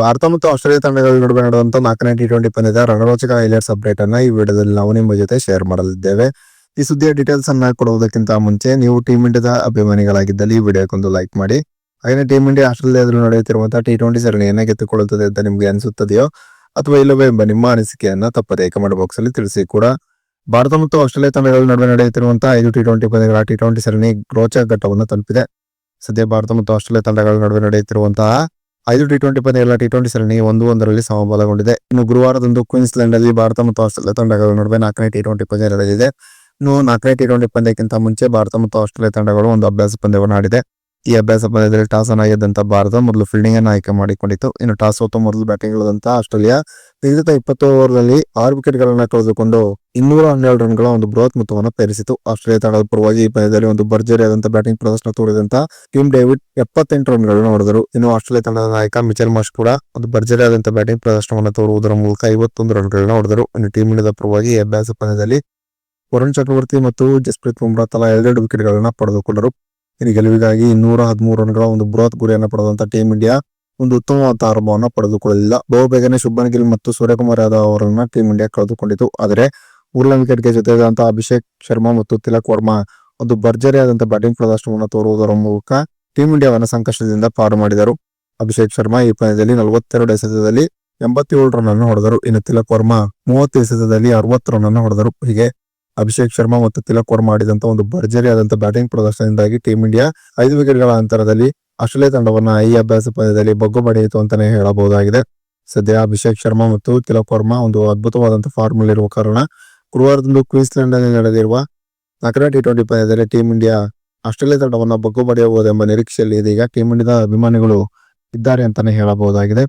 ಭಾರತ ಮತ್ತು ಆಸ್ಟ್ರೇಲಿಯಾ ತಂಡಗಳ ನಡುವೆ ನಡೆದಂತ ನಾಲ್ಕನೇ ಟಿ ಟ್ವೆಂಟಿ ಪಂದ್ಯದ ರಣರೋಚಕ ಹೈಲೈಟ್ಸ್ ಅಪ್ಡೇಟ್ ಅನ್ನ ಈ ವಿಡಿಯೋದಲ್ಲಿ ನಾವು ನಿಮ್ಮ ಜೊತೆ ಶೇರ್ ಮಾಡಲಿದ್ದೇವೆ. ಈ ಸುದ್ದಿಯ ಡೀಟೇಲ್ಸ್ ಅನ್ನ ಕೊಡುವುದಕ್ಕಿಂತ ಮುಂಚೆ ನೀವು ಟೀಮ್ ಇಂಡಿಯಾದ ಅಭಿಮಾನಿಗಳಾಗಿದ್ದಲ್ಲಿ ಈ ವಿಡಿಯೋಕ್ಕೊಂದು ಲೈಕ್ ಮಾಡಿ. ಹಾಗೆ ಟೀಮ್ ಇಂಡಿಯಾ ಆಸ್ಟ್ರೇಲಿಯಾದಲ್ಲಿ ನಡೆಯುತ್ತಿರುವಂತಹ ಟಿ ಟ್ವೆಂಟಿ ಸರಣಿಯನ್ನ ಗೆದ್ದುಕೊಳ್ಳುತ್ತದೆ ಅಂತ ನಿಮ್ಗೆ ಅನಿಸುತ್ತದೆಯೋ ಅಥವಾ ಇಲ್ಲವೇ ಎಂಬ ನಿಮ್ಮ ಅನಿಸಿಕೆಯನ್ನ ತಪ್ಪದೇ ಕಮೆಂಟ್ ಬಾಕ್ಸ್ ಅಲ್ಲಿ ತಿಳಿಸಿ ಕೂಡ. ಭಾರತ ಮತ್ತು ಆಸ್ಟ್ರೇಲಿಯಾ ತಂಡಗಳ ನಡುವೆ ನಡೆಯುತ್ತಿರುವಂತಹ ಐದು ಟಿ ಟ್ವೆಂಟಿ ಪಂದ್ಯಗಳ ಟಿ ಟ್ವೆಂಟಿ ಸರಣಿ ರೋಚಕ ಘಟ್ಟವನ್ನು ತಲುಪಿದೆ. ಸದ್ಯ ಭಾರತ ಮತ್ತು ಆಸ್ಟ್ರೇಲಿಯಾ ತಂಡಗಳ ನಡುವೆ ನಡೆಯುತ್ತಿರುವಂತಹ ಐದು ಟಿ ಟ್ವೆಂಟಿ ಪಂದ್ಯ ಎಲ್ಲ ಟಿ ಟ್ವೆಂಟಿ ಸರಣಿ ಒಂದು ಒಂದರಲ್ಲಿ ಸಮಬಲಗೊಂಡಿದೆ. ಇನ್ನು ಗುರುವಾರದಂದು ಕ್ವೀನ್ಸ್ಲೆಂಡ್ ಅಲ್ಲಿ ಭಾರತ ಮತ್ತು ಆಸ್ಟ್ರೇಲಿಯಾ ತಂಡಗಳ ನಡುವೆ ನಾಲ್ಕನೇ ಟಿ ಟ್ವೆಂಟಿ ಪಂದ್ಯ ನಡೆದಿದೆ. ಇನ್ನು ನಾಲ್ಕನೇ ಟಿ ಟ್ವೆಂಟಿ ಪಂದ್ಯಕ್ಕಿಂತ ಮುಂಚೆ ಭಾರತ ಮತ್ತು ಆಸ್ಟ್ರೇಲಿಯಾ ತಂಡಗಳು ಒಂದು ಅಭ್ಯಾಸ ಪಂದ್ಯವನ್ನು ಆಡಿದೆ. ಈ ಅಭ್ಯಾಸ ಪಂದ್ಯದಲ್ಲಿ ಟಾಸ್ ಅನ್ನ ಗೆದ್ದಂತ ಭಾರತ ಮೊದಲು ಫೀಲ್ಡಿಂಗ್ ಅನ್ನು ಆಯ್ಕೆ ಮಾಡಿಕೊಂಡಿತ್ತು. ಇನ್ನು ಟಾಸ್ ಸೋತು ಮೊದಲು ಬ್ಯಾಟಿಂಗ್ ಇಳಿದಂತ ಆಸ್ಟ್ರೇಲಿಯಾ ನಿಗದಿತ ಇಪ್ಪತ್ತು ಓವರ್ನಲ್ಲಿ ಆರು ವಿಕೆಟ್ ಗಳನ್ನ ಕಳೆದುಕೊಂಡು ಇನ್ನೂರ ಹನ್ನೆರಡು ರನ್ಗಳ ಒಂದು ಬೃಹತ್ ಮೊತ್ತವನ್ನು ಪೇರಿಸಿತು ಆಸ್ಟ್ರೇಲಿಯಾ ತಂಡದ ಪರವಾಗಿ ಈ ಪಂದ್ಯದಲ್ಲಿ ಒಂದು ಭರ್ಜರಿಯಾದಂತಹ ಬ್ಯಾಟಿಂಗ್ ಪ್ರದರ್ಶನ ತೋರಿದಂತ ಕಿಮ್ ಡೇವಿಡ್ ಎಪ್ಪತ್ತೆಂಟು ರನ್ಗಳನ್ನು ಹೊಡೆದರು. ಇನ್ನು ಆಸ್ಟ್ರೇಲಿಯಾ ತಂಡದ ನಾಯಕ ಮಿಚೆಲ್ ಮಾರ್ಷ್ ಕೂಡ ಒಂದು ಭರ್ಜರಿಯಾದಂತಹ ಬ್ಯಾಟಿಂಗ್ ಪ್ರದರ್ಶನವನ್ನು ತೋರುವುದರ ಮೂಲಕ ಐವತ್ತೊಂದು ರನ್ಗಳನ್ನ ಹೊಡೆದರು. ಇನ್ನು ಟೀಮ್ ಇಂಡಿಯಾದ ಪರವಾಗಿ ಈ ಅಭ್ಯಾಸ ಪಂದ್ಯದಲ್ಲಿ ವರುಣ್ ಚಕ್ರವರ್ತಿ ಮತ್ತು ಜಸ್ಪ್ರೀತ್ ಬುಮ್ರಾ ತಲಾ ಎರಡೆರಡು ವಿಕೆಟ್ ಗಳನ್ನ ಪಡೆದುಕೊಂಡರು. ಇನ್ನು ಗೆಲುವಿಗಾಗಿ ಇನ್ನೂರ ಹದಿಮೂರು ರನ್ಗಳ ಒಂದು ಬೃಹತ್ ಗುರಿಯನ್ನು ಪಡೆದಂತ ಟೀಮ್ ಇಂಡಿಯಾ ಒಂದು ಉತ್ತಮವಾದ ಆರಂಭವನ್ನು ಪಡೆದುಕೊಳ್ಳಲಿಲ್ಲ. ಬಹುಬೇಗನೆ ಶುಭನ್ ಗಿಲ್ ಮತ್ತು ಸೂರ್ಯಕುಮಾರ್ ಯಾದವ್ ಅವರನ್ನ ಟೀಮ್ ಇಂಡಿಯಾ ಕಳೆದುಕೊಂಡಿತು. ಆದರೆ ಮೂರನೇ ವಿಕೆಟ್ಗೆ ಜೊತೆಯಾದಂತ ಅಭಿಷೇಕ್ ಶರ್ಮಾ ಮತ್ತು ತಿಲಕ್ ವರ್ಮಾ ಒಂದು ಭರ್ಜರಿಯಾದಂತ ಬ್ಯಾಟಿಂಗ್ ಪ್ರದರ್ಶನವನ್ನು ತೋರುವುದರ ಮೂಲಕ ಟೀಂ ಇಂಡಿಯಾವನ್ನು ಸಂಕಷ್ಟದಿಂದ ಪಾರು ಮಾಡಿದರು. ಅಭಿಷೇಕ್ ಶರ್ಮಾ ಈ ಪಂದ್ಯದಲ್ಲಿ ನಲವತ್ತೆರಡು ಎಸೆತದಲ್ಲಿ ಎಂಬತ್ತೇಳು ರನ್ ಅನ್ನು ಹೊಡೆದರು. ಇನ್ನು ತಿಲಕ್ ವರ್ಮಾ ಮೂವತ್ತು ಎಸೆತದಲ್ಲಿ ಅರವತ್ತು ರನ್ ಅನ್ನು ಹೊಡೆದರು. ಹೀಗೆ ಅಭಿಷೇಕ್ ಶರ್ಮಾ ಮತ್ತು ತಿಲಕ್ ವರ್ಮಾ ಆಡಿದಂತ ಒಂದು ಭರ್ಜರಿಯಾದಂತ ಬ್ಯಾಟಿಂಗ್ ಪ್ರದರ್ಶನದಿಂದಾಗಿ ಟೀಮ್ ಇಂಡಿಯಾ ಐದು ವಿಕೆಟ್ಗಳ ಅಂತರದಲ್ಲಿ ಆಸ್ಟ್ರೇಲಿಯಾ ತಂಡವನ್ನ ಈ ಅಭ್ಯಾಸ ಪಂದ್ಯದಲ್ಲಿ ಬಗ್ಗು ಪಡೆಯಿತು ಅಂತಾನೆ ಹೇಳಬಹುದಾಗಿದೆ. ಸದ್ಯ ಅಭಿಷೇಕ್ ಶರ್ಮಾ ಮತ್ತು ತಿಲಕ್ ವರ್ಮಾ ಒಂದು ಅದ್ಭುತವಾದಂತಹ ಫಾರ್ಮ್ ಇರುವ ಕಾರಣ ಗುರುವಾರದಂದು ಕ್ವೀನ್ಸ್ಲೆಂಡ್ನಲ್ಲಿ ನಡೆದಿರುವ ನಗರ ಟಿ ಟ್ವೆಂಟಿ ಪಂದ್ಯದಲ್ಲಿ ಟೀಮ್ ಇಂಡಿಯಾ ಆಸ್ಟ್ರೇಲಿಯಾ ತಂಡವನ್ನ ಬಗ್ಗು ಪಡೆಯಬಹುದೆಂಬ ನಿರೀಕ್ಷೆಯಲ್ಲಿ ಇದೀಗ ಟೀಮ್ ಇಂಡಿಯಾದ ಅಭಿಮಾನಿಗಳು ಇದ್ದಾರೆ ಅಂತಾನೆ ಹೇಳಬಹುದಾಗಿದೆ.